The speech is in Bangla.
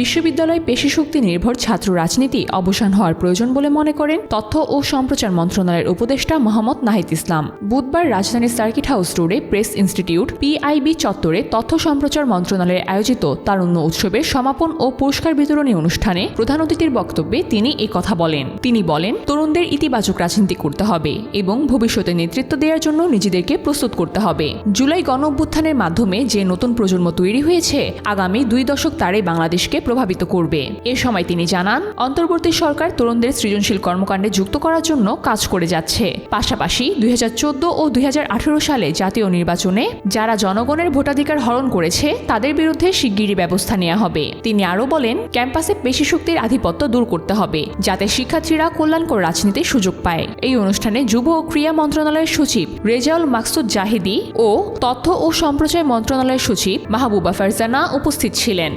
বিশ্ববিদ্যালয় পেশি শক্তি নির্ভর ছাত্র রাজনীতি অবসান হওয়ার প্রয়োজন বলে মনে করেন তথ্য ও সম্প্রচার মন্ত্রণালয়ের উপদেষ্টা মোহাম্মদ নাহিদ ইসলাম। বুধবার রাজধানীর সার্কিট হাউস রোডে প্রেস ইনস্টিটিউট পিআইবি চত্বরে তথ্য সম্প্রচার মন্ত্রণালয়ে আয়োজিত তারুণ্য উৎসবের সমাপন ও পুরস্কার বিতরণী অনুষ্ঠানে প্রধান অতিথির বক্তব্যে তিনি এই কথা বলেন। তিনি বলেন, তরুণদের ইতিবাচক রাজনীতি করতে হবে এবং ভবিষ্যতে নেতৃত্ব দেওয়ার জন্য নিজেদেরকে প্রস্তুত করতে হবে। জুলাই গণ অভ্যুত্থানের মাধ্যমে যে নতুন প্রজন্ম তৈরি হয়েছে, আগামী দুই দশক তারে বাংলাদেশকে প্রভাবিত করবে। এ সময় তিনি জানান, অন্তর্বর্তী সরকার তরুণদের সৃজনশীল কর্মকাণ্ডে যুক্ত করার জন্য কাজ করে যাচ্ছে। পাশাপাশি দুই হাজার চোদ্দ ও দুই হাজার আঠেরো সালে জাতীয় নির্বাচনে যারা জনগণের ভোটাধিকার হরণ করেছে, তাদের বিরুদ্ধে শিগগিরই ব্যবস্থা নেওয়া হবে। তিনি আরও বলেন, ক্যাম্পাসে পেশি শক্তির আধিপত্য দূর করতে হবে, যাতে শিক্ষার্থীরা কল্যাণকর রাজনীতির সুযোগ পায়। এই অনুষ্ঠানে যুব ও ক্রীড়া মন্ত্রণালয়ের সচিব রেজাউল মাকসুদ জাহিদি ও তথ্য ও সম্প্রচার মন্ত্রণালয়ের সচিব মাহবুবা ফারজানা উপস্থিত ছিলেন।